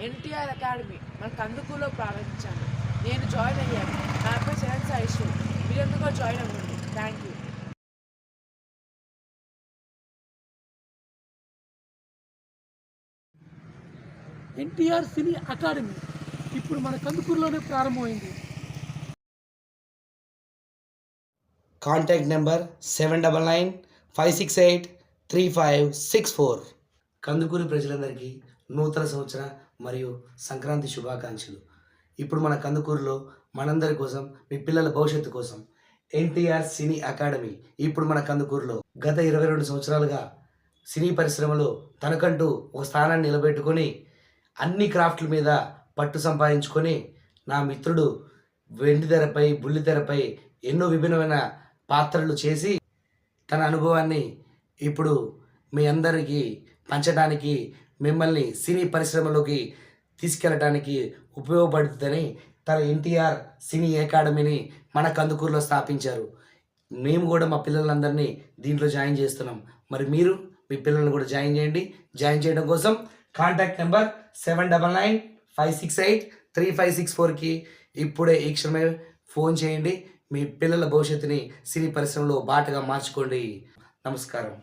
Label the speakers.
Speaker 1: NTR academy మన కందుకూరులో ప్రారంభించాను. నేను జాయిన్ అయ్యాను. నా పేరు సెవెన్ సాయిషు. మీరెందుకో జాయిన్ అవ్వండి. Thank you.
Speaker 2: NTR cine academy ఇప్పుడు మన కందుకూరులోనే ప్రారంభమైంది.
Speaker 3: Contact number seven double nine five six eight three five six four. Kandukuri ప్రజలందరికీ నూతన సంవత్సర మరియు సంక్రాంతి శుభాకాంక్షలు. ఇప్పుడు మన కందుకూరులో మనందరి కోసం మీ పిల్లల భవిష్యత్తు కోసం ఎన్టీఆర్ సినీ అకాడమీ ఇప్పుడు మన కందుకూరులో. గత ఇరవై రెండు సంవత్సరాలుగా సినీ పరిశ్రమలో తనకంటూ ఒక స్థానాన్ని నిలబెట్టుకొని అన్ని క్రాఫ్ట్ల మీద పట్టు సంపాదించుకొని నా మిత్రుడు వెండి తెరపై బుల్లి తెరపై ఎన్నో విభిన్నమైన పాత్రలు చేసి తన అనుభవాన్ని ఇప్పుడు మీ అందరికీ పంచడానికి మిమ్మల్ని సినీ పరిశ్రమలోకి తీసుకెళ్ళడానికి ఉపయోగపడుతుందని తన ఎన్టీఆర్ సినీ అకాడమీని మన కందుకూరులో స్థాపించారు. మేము కూడా మా పిల్లలందరినీ దీంట్లో జాయిన్ చేస్తున్నాం. మరి మీరు మీ పిల్లల్ని కూడా జాయిన్ చేయండి. జాయిన్ చేయడం కోసం contact number seven double nine five six eight three five six ఫోర్కి ఇప్పుడే ఈ క్షణమే ఫోన్ చేయండి. మీ పిల్లల భవిష్యత్తుని సినీ పరిశ్రమలో బాటగా మార్చుకోండి. నమస్కారం.